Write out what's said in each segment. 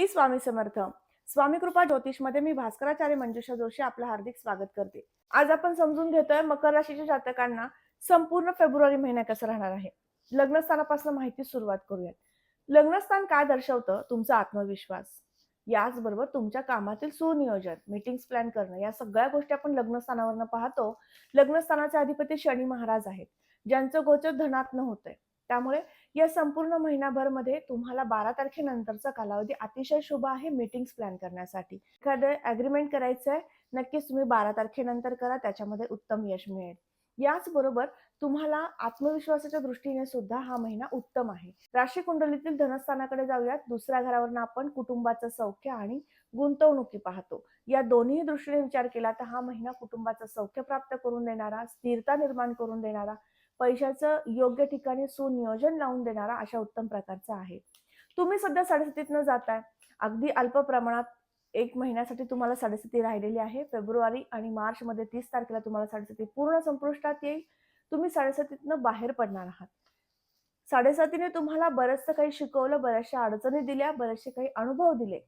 श्री स्वामी समर्थ. स्वामी कृपा ज्योतिषमध्ये मी भास्कराचार्य मंजुषा जोशी आपलं हार्दिक स्वागत करते. आज आपण समजून घेतोय मकर राशीच्या जातकांना संपूर्ण फेब्रुवारी महिना कसा राहणार आहे? लग्नस्थानापासून माहिती सुरुवात करूयात. लग्नस्थान काय दर्शवतं? तुमचा आत्मविश्वास. याचबरोबर तुमच्या कामातील सुनियोजन मीटिंग्स प्लॅन करणं या सगळ्या गोष्टी आपण लग्नस्थानावरनं पाहतो. लग्नस्थानाचे अधिपती शनी महाराज आहेत ज्यांचं गोचर धनात्न होतंय. त्यामुळे या संपूर्ण महिनाभरमध्ये तुम्हाला बारा तारखेनंतरचा कालावधी अतिशय शुभ आहे मीटिंग्स प्लॅन करण्यासाठी. एखादं अग्रीमेंट करायचं आहे नक्कीच तुम्ही बारा तारखेनंतर करा त्याच्यामध्ये उत्तम यश मिळेल. याचबरोबर तुम्हाला आत्मविश्वासाच्या दृष्टीने सुद्धा हा महिना उत्तम आहे. राशी कुंडलीतील धनस्थानाकडे जाऊयात. दुसऱ्या घरावरनं आपण कुटुंबाचं सौख्य आणि गुंतवणुकी पाहतो. या दोन्ही दृष्टीने विचार केला तर हा महिना कुटुंबाचं सौख्य प्राप्त करून देणारा स्थिरता निर्माण करून देणारा पैशाचं योग्य ठिकाणी सुनियोजन लावून देणारा अशा उत्तम प्रकारचा आहे. तुम्ही सध्या साडेसातीतनं जाताय. अगदी अल्प प्रमाणात एक महिन्यासाठी तुम्हाला साडेसाती राहिलेली आहे. फेब्रुवारी आणि मार्च मध्ये तीस तारखेला तुम्हाला साडेसाती पूर्ण संपुष्टात येईल. तुम्ही साडेसातीतनं बाहेर पडणार आहात. साडेसातीने तुम्हाला बरंचसं काही शिकवलं बऱ्याचशा अडचणी दिल्या बरेचसे काही अनुभव दिले.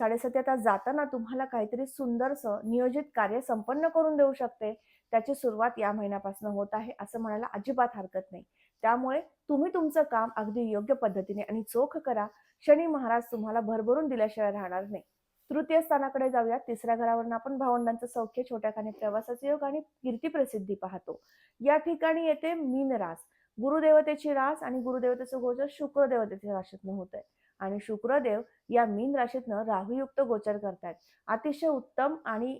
साडेसाती आता जाताना तुम्हाला काहीतरी सुंदरसं नियोजित कार्य संपन्न करून देऊ शकते. त्याची सुरुवात या महिन्यापासून होत आहे असं म्हणायला अजिबात हरकत नाही. त्यामुळे तुम्ही तुमचं काम अगदी योग्य पद्धतीने आणि चोख करा. शनी महाराज तुम्हाला भरभरून दिल्याशिवाय राहणार नाही. तृतीय स्थानाकडे जाऊया. तिसऱ्या घरावरून आपण भावंडांचं सौख्य छोट्या खाणी प्रवासाचे योग आणि कीर्ती प्रसिद्धी पाहतो. या ठिकाणी येते मीन रास. गुरुदेवतेची रास आणि गुरुदेवतेचं गोचर शुक्रदेवतेच्या राशीतनं होत आहे. आणि शुक्रदेव या मीन राशीतनं राहुयुक्त गोचर करतायत. अतिशय उत्तम आणि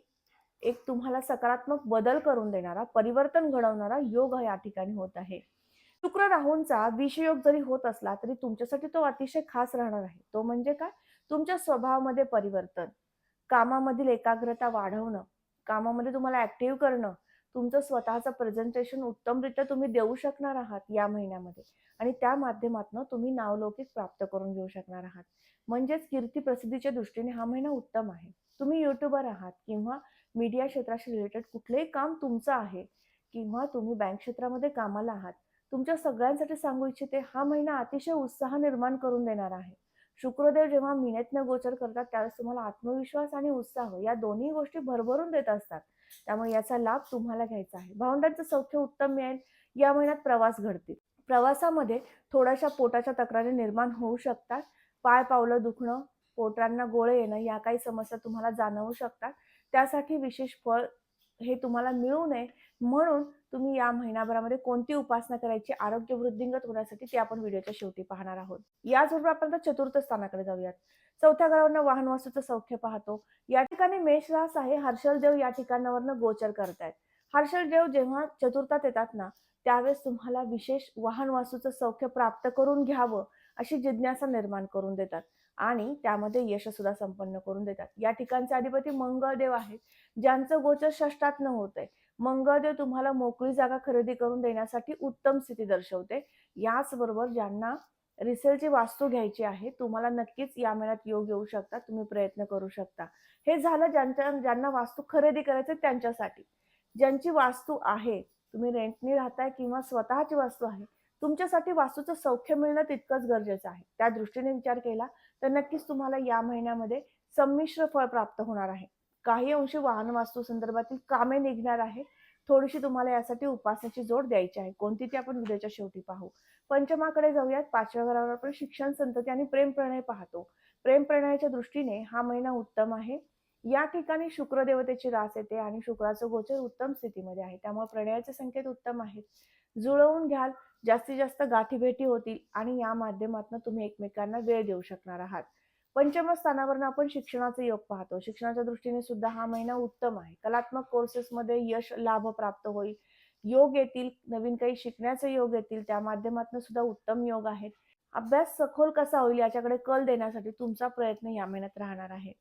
एक तुम्हाला सकारात्मक बदल करून देणारा परिवर्तन घडवणारा योग या ठिकाणी होत आहे. शुक्र राहूंचा विषयोग जरी होत असला तरी तुमच्यासाठी तो अतिशय खास राहणार आहे. तो म्हणजे काय? तुमच्या स्वभावामध्ये परिवर्तन. कामामधील एकाग्रता वाढवणं. कामामध्ये तुम्हाला ऍक्टिव्ह करणं. तुमचं स्वतःचं प्रेझेंटेशन उत्तमरित्या तुम्ही देऊ शकणार आहात या महिन्यामध्ये. आणि त्या माध्यमातून तुम्ही नावलौकिक प्राप्त करून घेऊ शकणार आहात. म्हणजेच कीर्ती प्रसिद्धीच्या दृष्टीने हा महिना उत्तम आहे. तुम्ही युट्यूबर आहात किंवा मीडिया क्षेत्राशी रिलेटेड कुठलंही काम तुमचं आहे किंवा तुम्ही बँक क्षेत्रामध्ये कामाला आहात तुमच्या सगळ्यांसाठी सांगू इच्छिते हा महिना अतिशय उत्साह निर्माण करून देणार आहे. शुक्रदेव जेव्हा मिनेतनं गोचर करतात त्यावेळेस तुम्हाला आत्मविश्वास आणि उत्साह या दोन्ही गोष्टी भरभरून देत असतात. त्यामुळे याचा लाभ तुम्हाला घ्यायचा आहे. भावंडांचं सौख्य उत्तम मिळेल या महिन्यात प्रवास घडतील. प्रवासामध्ये थोड्याशा पोटाच्या तक्रारी निर्माण होऊ शकतात. पाय पावलं दुखणं पोटांना गोळे येणं या काही समस्या तुम्हाला जाणवू शकतात. त्यासाठी विशेष फळ हे तुम्हाला मिळू नये. म्हणून तुम्ही या महिनाभरामध्ये कोणती उपासना करायची आरोग्य वृद्धिंगत होण्यासाठी ते आपण व्हिडिओच्या शेवटी पाहणार आहोत. याचबरोबर आपण आता चतुर्थ स्थानाकडे जाऊयात. चौथ्या घरावरनं वाहन वासूचं सौख्य पाहतो. या ठिकाणी मेष रास आहे. हर्षल देव या ठिकाणावरनं गोचर करतायत. हर्षल देव जेव्हा चतुर्थात येतात ना त्यावेळेस तुम्हाला विशेष वाहन वास्तूचं सौख्य प्राप्त करून घ्यावं अशी जिज्ञासा निर्माण करून देतात. आणि त्यामध्ये यश सुद्धा संपन्न करून देतात. या ठिकाणचे अधिपती मंगळदेव आहेत ज्यांचं गोचर षष्टातनं होत. आहे मंगळदेव तुम्हाला मोकळी जागा खरेदी करून देण्यासाठी उत्तम स्थिती दर्शवते. याचबरोबर ज्यांना रिसेलची वास्तू घ्यायची आहे तुम्हाला नक्कीच या महिन्यात योग येऊ शकता तुम्ही प्रयत्न करू शकता. हे झालं ज्यांच्या ज्यांना वास्तू खरेदी करायचे त्यांच्यासाठी. ज्यांची वास्तू आहे तुम्ही रेंटनी राहताय किंवा स्वतःची वास्तू आहे तुमच्यासाठी वास्तूचं सौख्य मिळणं तितकंच गरजेचं आहे. त्या दृष्टीने विचार केला तर नक्कीच तुम्हाला या महिन्यामध्ये संमिश्र फळ प्राप्त होणार आहे. काही अंशी वाहन वास्तू संदर्भातील कामे निघणार आहे. थोडीशी तुम्हाला यासाठी उपासनाची जोड द्यायची आहे. कोणती ती आपण उद्याच्या शेवटी पाहू. पंचमाकडे जाऊयात. पाचव्या घरावर आपण शिक्षण संतती आणि प्रेम प्रणय पाहतो. प्रेम प्रणयाच्या दृष्टीने हा महिना उत्तम आहे. या ठिकाणी शुक्रदेवतेची रास येते आणि शुक्राचं गोचर उत्तम स्थितीमध्ये आहे. त्यामुळे प्रणयाचे संकेत उत्तम आहेत. जुळवून घ्याल जास्तीत जास्त गाठीभेटी होतील आणि या माध्यमातून तुम्ही एकमेकांना वेळ देऊ शकणार आहात. पंचम स्थानावरून आपण शिक्षणाचे योग पाहतो. शिक्षणाच्या दृष्टीने सुद्धा हा महिना उत्तम आहे. कलात्मक कोर्सेसमध्ये यश लाभ प्राप्त होईल. योग येतील नवीन काही शिकण्याचे योग येतील त्या माध्यमातून सुद्धा उत्तम योग आहेत. अभ्यास सखोल कसा होईल याच्याकडे कल देण्यासाठी तुमचा प्रयत्न या महिन्यात राहणार आहे.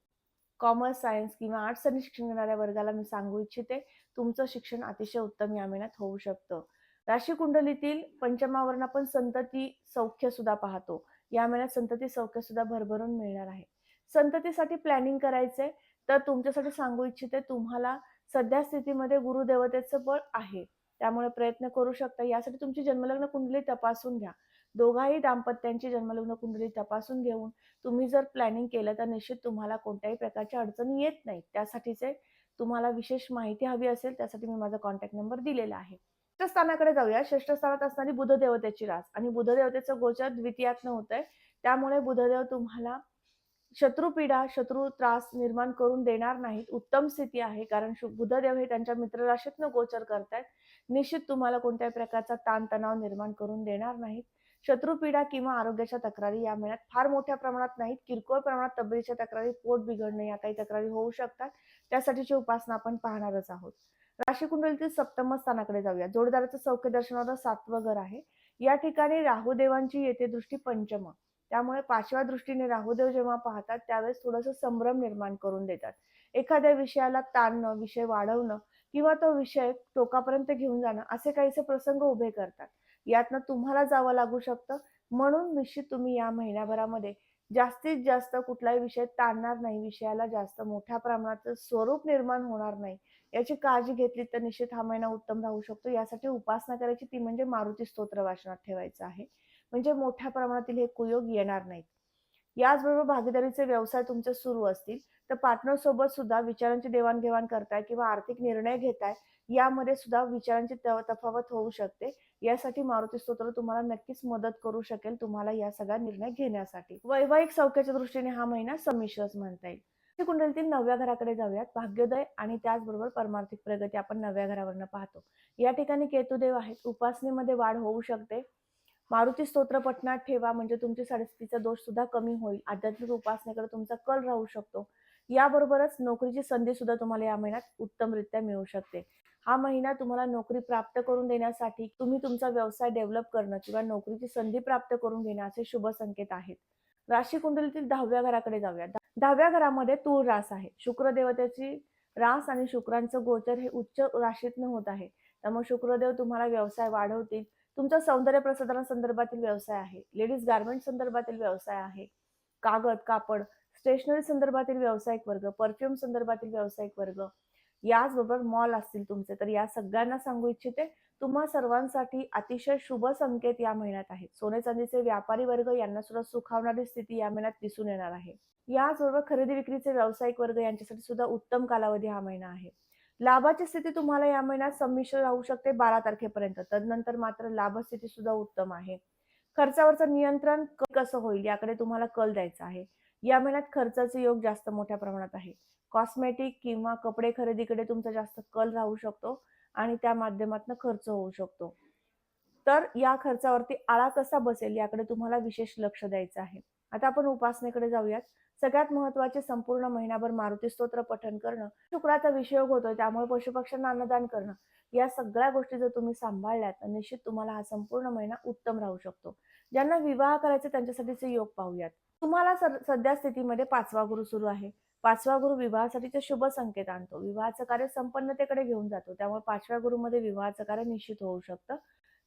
कॉमर्स सायन्स किंवा आर्ट्स आणि शिक्षण घेणाऱ्या वर्गाला मी सांगू इच्छिते. तुमचं शिक्षण अतिशय उत्तम या महिन्यात होऊ शकतं. राशी कुंडलीतील पंचमावरण आपण संतती सौख्य सुद्धा पाहतो. या महिन्यात संतती सौख्य सुद्धा भरभरून मिळणार आहे. संततीसाठी प्लॅनिंग करायचंय. तर तुमच्यासाठी सांगू इच्छिते तुम्हाला सध्या स्थितीमध्ये गुरुदेवतेचं बळ आहे. त्यामुळे प्रयत्न करू शकता. यासाठी तुमची जन्मलग्न कुंडली तपासून घ्या. दोघाही दाम्पत्यांची जन्मलग्न कुंडली तपासून घेऊन तुम्ही जर प्लॅनिंग केलं तर निश्चित तुम्हाला कोणत्याही प्रकारच्या अडचणी येत नाही त्यासाठीचे तुम्हाला विशेष माहिती हवी असेल त्यासाठी मी माझा कॉन्टॅक्ट नंबर दिलेला आहे. षष्ठ स्थानाकडे जाऊया. षष्ठ स्थानात असणारी बुध देवतेची रास. आणि बुध देवतेचं गोचर द्वितीयातनं होत आहे त्यामुळे बुधदेव तुम्हाला शत्रुपीडा शत्रू त्रास निर्माण करून देणार नाहीत. उत्तम स्थिती आहे कारण शु- बुधदेव हे त्यांच्या मित्रराशीतनं गोचर करतायत. निश्चित तुम्हाला कोणत्याही प्रकारचा ताणतणाव निर्माण करून देणार नाहीत. शत्रुपीडा किंवा आरोग्याच्या तक्रारी या महिन्यात फार मोठ्या प्रमाणात नाहीत. किरकोळ प्रमाणात तब्येतीच्या तक्रारी पोट बिघडणे या काही तक्रारी होऊ शकतात. त्यासाठीची उपासना आपण पाहणारच आहोत. राशीकुंडलीतील सप्तम स्थानाकडे जाऊया. जोडदाराचं सौख्य दर्शनाचं सातवं घर आहे. या ठिकाणी राहुदेवांची येते दृष्टी पंचम. त्यामुळे पाचव्या दृष्टीने राहुदेव जेव्हा पाहतात त्यावेळेस थोडंसं संभ्रम निर्माण करून देतात. एखाद्या विषयाला ताणणं विषय वाढवणं किंवा तो विषय टोकापर्यंत घेऊन जाणं असे काहीसे प्रसंग उभे करतात. यातनं तुम्हाला जावं लागू शकतं. म्हणून निश्चित तुम्ही या महिन्याभरामध्ये जास्तीत जास्त कुठलाही विषय ताणणार नाही. विषयाला जास्त मोठ्या प्रमाणात स्वरूप निर्माण होणार नाही. याची काळजी घेतली तर निश्चित हा महिना उत्तम राहू शकतो. यासाठी उपासना करायची ती म्हणजे मारुती स्तोत्र वाचनात ठेवायचं आहे. म्हणजे मोठ्या प्रमाणातील हे कुयोग येणार नाहीत. याचबरोबर भागीदारीचे व्यवसाय तुमचे सुरू असतील. तर पार्टनर सोबत सुद्धा विचारांची देवाणघेवाण करताय किंवा आर्थिक निर्णय घेताय यामध्ये सुद्धा विचारांची त- तफावत होऊ शकते. यासाठी मारुती स्तोत्र तुम्हाला नक्कीच मदत करू शकेल तुम्हाला या सगळा निर्णय घेण्यासाठी. वैवाहिक सौख्याच्या दृष्टीने हा महिना संमिश्रच म्हणता येईल. कुंडलीतील नवव्या घराकडे जाऊयात. भाग्योदय आणि त्याचबरोबर परमार्थिक प्रगती आपण नव्या घरावरनं पाहतो. या ठिकाणी केतुदेव आहेत. उपासनेमध्ये वाढ होऊ शकते. मारुती स्तोत्र पठणात ठेवा म्हणजे तुमची साडेस्तीचा दोष सुद्धा कमी होईल. आध्यात्मिक उपासनेकडे तुमचा कल राहू शकतो. याबरोबरच नोकरीची संधी सुद्धा तुम्हाला या महिन्यात उत्तमरित्या मिळू शकते. हा महिना तुम्हाला नोकरी प्राप्त करून देण्यासाठी तुम्ही तुमचा व्यवसाय डेव्हलप करणं किंवा नोकरीची संधी प्राप्त करून घेणं असे शुभ संकेत आहेत. राशी कुंडलीतील दहाव्या घराकडे जाऊया. दहाव्या घरामध्ये तूळ रास आहे. शुक्र देवतेची रास आणि शुक्रांचं गोचर हे उच्च राशीतनं होत आहे. त्यामुळे शुक्रदेव तुम्हाला व्यवसाय वाढवतील. तुमचा सौंदर्य प्रसाधना संदर्भातील व्यवसाय आहे. लेडीज गार्मेंट संदर्भातील व्यवसाय आहे. कागद कापड स्टेशनरी संदर्भातील व्यावसायिक वर्ग परफ्यूम संदर्भातील व्यावसायिक वर्ग. याचबरोबर मॉल असतील तुमचे. तर या सगळ्यांना सांगू इच्छिते तुम्हा सर्वांसाठी अतिशय शुभ संकेत या महिन्यात आहेत. सोने चांदीचे व्यापारी वर्ग यांना सुद्धा सुखावणारी स्थिती या महिन्यात दिसून येणार आहे. याचबरोबर खरेदी विक्रीचे व्यावसायिक वर्ग यांच्यासाठी सुद्धा उत्तम कालावधी हा महिना आहे. लाभाची स्थिती तुम्हाला या महिन्यात संमिश्र राहू शकते बारा तारखेपर्यंत. तदनंतर मात्र लाभस्थिती सुद्धा उत्तम आहे. खर्चावरचं नियंत्रण कसं होईल याकडे तुम्हाला कल द्यायचा आहे. या महिन्यात खर्चाचे योग जास्त मोठ्या प्रमाणात आहे. कॉस्मेटिक किंवा कपडे खरेदीकडे तुमचा जास्त कल राहू शकतो आणि त्या माध्यमातून खर्च होऊ शकतो. तर या खर्चावरती आळा कसा बसेल याकडे तुम्हाला विशेष लक्ष द्यायचं आहे. आता आपण उपासनेकडे जाऊयात. सगळ्यात महत्त्वाचे संपूर्ण महिनाभर मारुती स्तोत्र पठण करणं शुक्राचा विषयोग होतोय त्यामुळे पशुपक्ष्यांना अन्नदान करणं या सगळ्या गोष्टी जर तुम्ही सांभाळल्या तर निश्चित तुम्हाला हा संपूर्ण महिना उत्तम राहू शकतो. ज्यांना विवाह करायचे त्यांच्यासाठीचे योग पाहूयात. तुम्हाला सध्या स्थितीमध्ये पाचवा गुरु सुरू आहे. पाचवा गुरु विवाहासाठीचे शुभ संकेत आणतो. विवाहाचं कार्य संपन्नतेकडे घेऊन जातो. त्यामुळे पाचव्या गुरुमध्ये विवाहाचं कार्य निश्चित होऊ शकतं.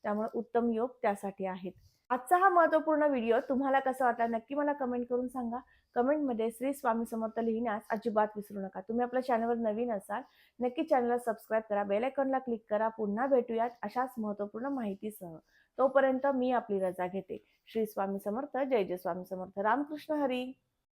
त्यामुळे उत्तम योग त्यासाठी आहेत. आजचा हा महत्त्वपूर्ण व्हिडिओ तुम्हाला कसा वाटला नक्की मला कमेंट करून सांगा. कमेंटमध्ये श्री स्वामी समर्थ लिहिण्यास अजिबात विसरू नका. तुम्ही आपल्या चॅनलवर नवीन असाल नक्की चॅनलला सबस्क्राईब करा बेल आयकॉनला क्लिक करा. पुन्हा भेटूयात अशाच महत्त्वपूर्ण माहितीसह. तोपर्यंत मी आपली रजा घेते. श्री स्वामी समर्थ जय जय स्वामी समर्थ. रामकृष्ण हरी.